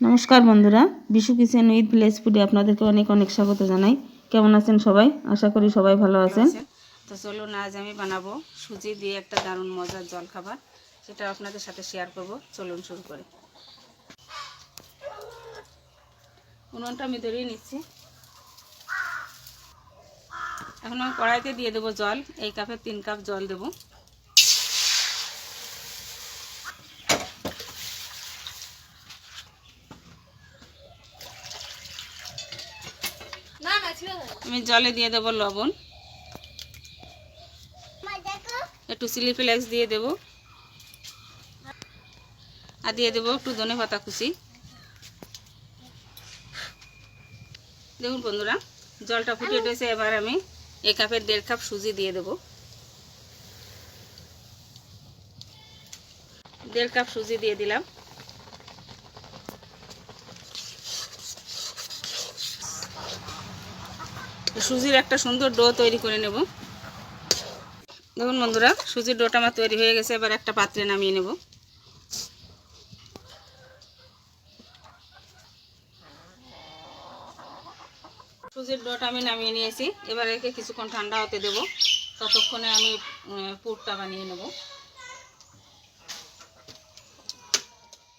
নমস্কার বন্ধুরা Bishu kitchen with village ফুডে আপনাদেরকে অনেক অনেক স্বাগত জানাই। কেমন আছেন সবাই? আশা করি সবাই ভালো আছেন। তো চলুন আজ আমি বানাবো সুজি দিয়ে একটা দারুণ মজার জল খাবার সেটা আপনাদের সাথে শেয়ার করব। চলুন শুরু করে। উনুনটা আমি ধরিয়ে নিচ্ছি। এখন আমি কড়াইতে দিয়ে দেবো জল। এই কাপে তিন কাপ জল দেবো। আমি জলে দিয়ে দেবো লবণ। একটু চিলি ফ্লেক্স দিয়ে দেব। আর দিয়ে দেবো একটু ধনে পাতা কুচি। দেখুন বন্ধুরা, জলটা ফুটে উঠেছে, এবার আমি এক কাপের দেড় কাপ সুজি দিয়ে দেব। দেড় কাপ সুজি দিয়ে দিলাম। সুজির একটা সুন্দর ডো তৈরি করে নেব। দেখুন বন্ধুরা, সুজির ডোটা আমার তৈরি হয়ে গেছে, এবার একটা পাত্রে নামিয়ে নেব। সুজির ডোটা আমি নামিয়ে নিয়েছি, এবার একে কিছুক্ষণ ঠান্ডা হতে দেব। ততক্ষণে আমি পুরটা বানিয়ে নেব।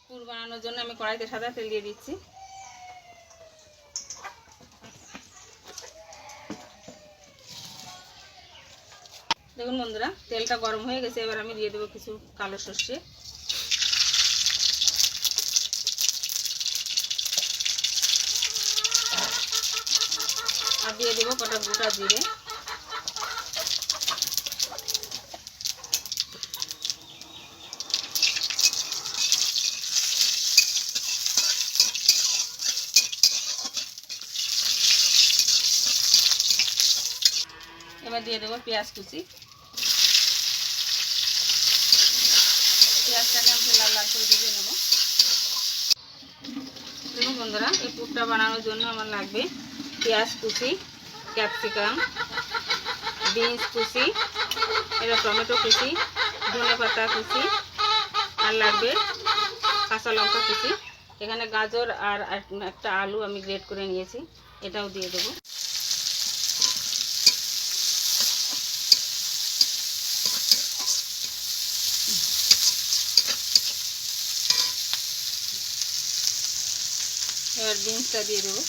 পুর বানানোর জন্য আমি কড়াইতে সাদা তেল দিয়ে দিচ্ছি। দেখুন বন্ধুরা, তেলটা গরম হয়ে গেছে, এবার আমি দিয়ে দেবো কিছু কালো সর্ষে। আর দিয়ে দেবো কটা গোটা জিরে। এবার দিয়ে দেবো পেঁয়াজ কুচি। করে দেখুন বন্ধুরা, এই পুরটা বানানোর জন্য আমার লাগবে পেঁয়াজ কুচি, ক্যাপসিকাম, বিনস কুচি, এটা টমেটো কুচি, ধনে পাতা কুচি, আর লাগবে কাঁচা লঙ্কা কুচি। এখানে গাজর আর একটা আলু আমি গ্রেট করে নিয়েছি, এটাও দিয়ে দেবো। এবার বিনসটা দিয়ে দেবো।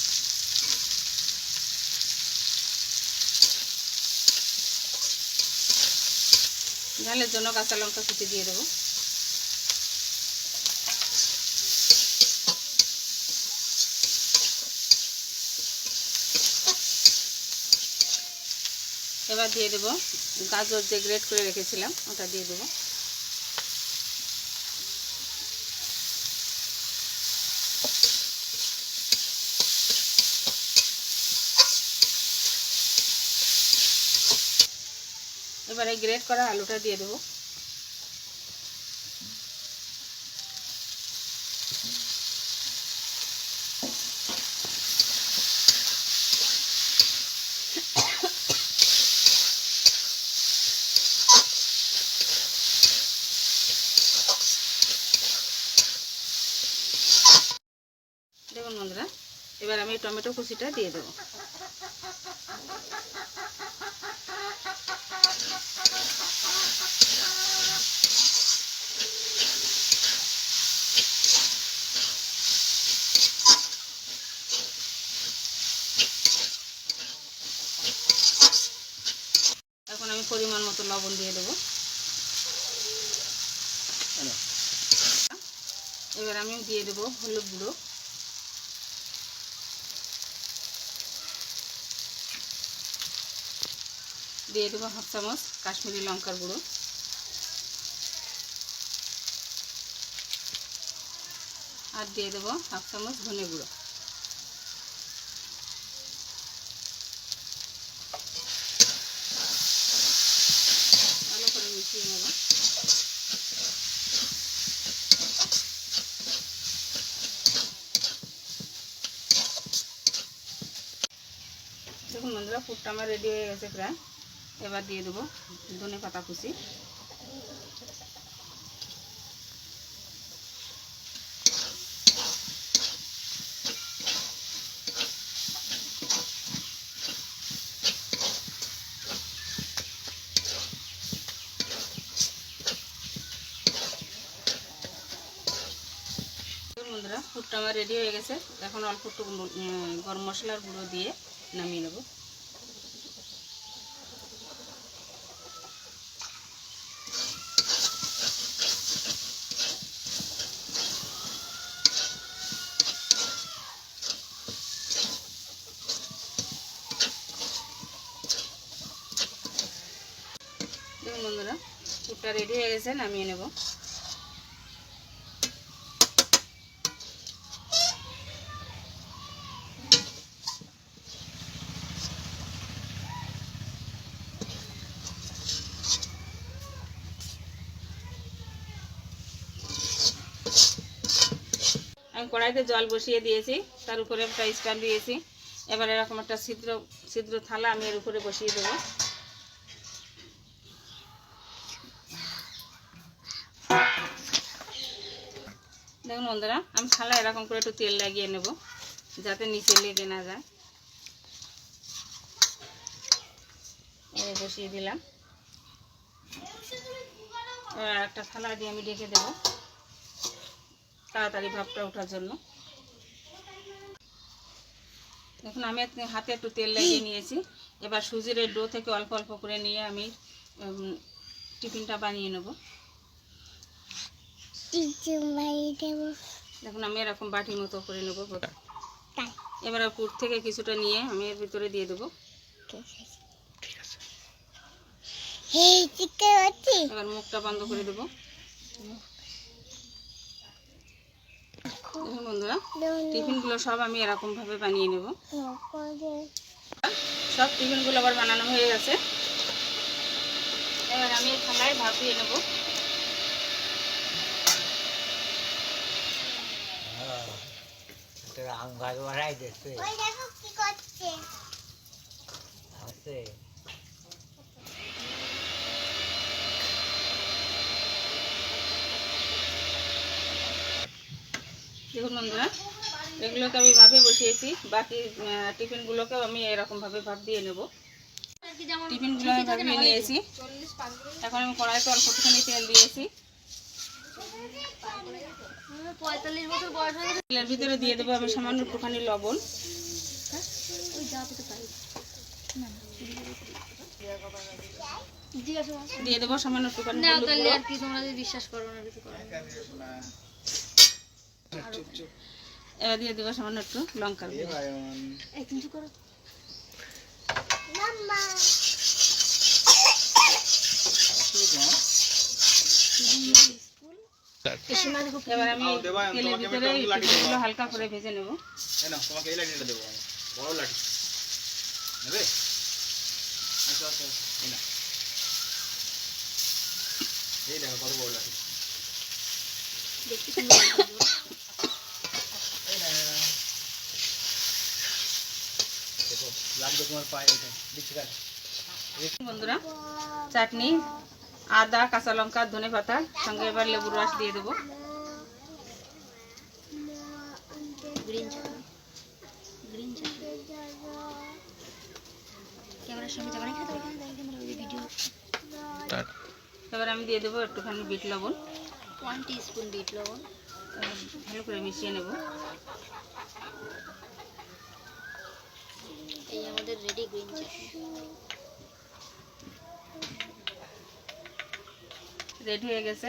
ঝালের জন্য কাঁচা লঙ্কা কুচি দিয়ে দেবো। এবার দিয়ে দেবো গাজর যে গ্রেট করে রেখেছিলাম, ওটা দিয়ে দেবো। এবার গ্রেট করা আলুটা দিয়ে দেবো। দেখুন বন্ধুরা এবার আমি টমেটো কুচিটা দিয়ে দেবো এখন আমি পরিমাণ মতো লবণ দিয়ে দেবো। এবার আমি দিয়ে দেবো হলুদ গুঁড়ো। দিয়ে দেবো হাফ চামচ কাশ্মীরি লঙ্কার গুঁড়ো। আর দিয়ে দেবো হাফ চামচ ধনে গুঁড়ো। দেখুন বন্ধুরা ফুটটা আমার রেডি হয়ে গেছে প্রায়। এবার দিয়ে দেবো ধনে পাতা কুচি। বন্ধুরা ফুটটা আমার রেডি হয়ে গেছে। এখন অল্প একটু গরম মশলার গুঁড়ো দিয়ে নামিয়ে নেব দেখুন বন্ধুরা ফুটটা রেডি হয়ে গেছে নামিয়ে নেব কড়াইতে জল বসিয়ে দিয়েছি, তার উপরে একটা স্ট্যান্ড দিয়েছি। এবার এরকম একটা ছিদ্র ছিদ্র থালা আমি এর উপরে বসিয়ে দেবো। দেখুন বন্ধুরা, আমি থালা এরকম করে একটু তেল লাগিয়ে নেব, যাতে নিচে লেগে না যায়। এই বসিয়ে দিলাম। এবার একটা থালা দিয়ে আমি ডেকে দেবো। তাড়াতাড়ি ভাবটা ওঠার জন্য। দেখুন আমি হাতে একটু তেল লাগিয়ে নিয়েছি। এবার সুজির ডো থেকে অল্প অল্প করে নিয়ে আমি টিফিনটা বানিয়ে নেব। দেখুন আমি এরকম বাটির মতো করে নেব এবার পুর থেকে কিছুটা নিয়ে আমি এর ভিতরে দিয়ে দেবো। এবার মুখটা বন্ধ করে দেবো। দেখুন বন্ধুরা টিফিনগুলো সব আমি এরকম ভাবে বানিয়ে নেব। সব টিফিনগুলো আবার বানানো হয়ে গেছে। এবার আমি থালায় ভাপিয়ে নেব। আম গাছ বাড়াই দিচ্ছে দেখুন বন্ধুরা এগুলোকে আমি ভাবে বসিয়েছি। বাকি টিফিনগুলোকেও আমি এরকমভাবে ভাব দিয়ে নেব। টিফিনগুলো আমি ভাবিয়ে নিয়েছি। এখন আমি কড়াইতে অল্প একটুখানি তেল দিয়েছি। তেলের ভিতরে দিয়ে দেবো আমি সামান্য একটুখানি লবণ। দিয়ে দেবো সামান্য একটুখানি হলুদ গুঁড়ো। এবার দিয়ে দেবো সামান্য একটু লঙ্কার গুঁড়ো। এবার আমি তেলের ভিতরে এই হালকা করে ভেজে নেব। তোমাকে এই লাঠিটা দেবো বড় লাঠি। নেবে? আচ্ছা আচ্ছা আচ্ছা, এই না এই দেখো কত বড় লাঠি। এই না, এই না, এই না। দেখো লাগবে তোমার পায়ে এটা দিচ্ছি বন্ধুরা চাটনি আদা কাঁচা লঙ্কা ধনে পাতা সঙ্গে এবার লেবুর রস দিয়ে দেবো। এবার আমি দিয়ে দেবো একটুখানি বিট লবণ। ওয়ান টিস্পুন বিট লবণ। ভালো করে মিশিয়ে নেব। এই আমাদের রেডি গ্রিন চাটনি রেডি হয়ে গেছে।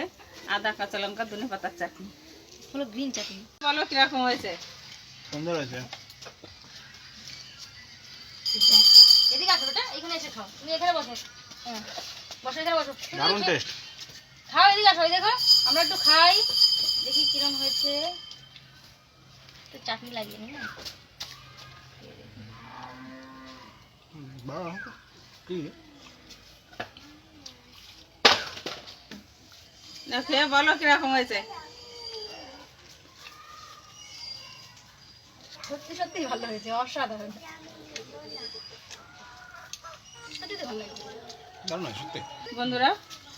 আদা কাঁচা লঙ্কা ধনে পাতার চাটনি। হলো গ্রিন চাটনি বলো কীরকম হয়েছে? সুন্দর আছে এদিকে আসো বেটা এখানে এসে খাও। তুমি এখানে বসো। হ্যাঁ। বসো এখানে বসো। দারুণ টেস্ট খাও এদিকে আসো দেখো আমরা একটু খাই। দেখি কিরম হয়েছে। তো চাটনি লাগিয়ে নি না? না। খেয়ে বলো কীরকম হয়েছে? সত্যি সত্যি ভালো হয়েছে অসাধারণ। বন্ধুরা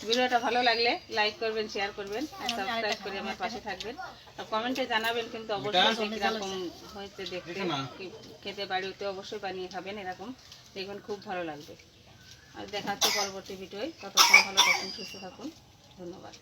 ভিডিওটা ভালো লাগলে লাইক করবেন শেয়ার করবেন আর সাবস্ক্রাইব করে আমার পাশে থাকবেন। আর কমেন্টে জানাবেন কিন্তু অবশ্যই কীরকম হয়েছে দেখতে খেতে বাড়িতে অবশ্যই বানিয়ে খাবেন এরকম। দেখবেন খুব ভালো লাগবে। আর দেখা হচ্ছে পরবর্তী ভিডিওয়। ততক্ষণ ভালো থাকুন সুস্থ থাকুন। ধন্যবাদ।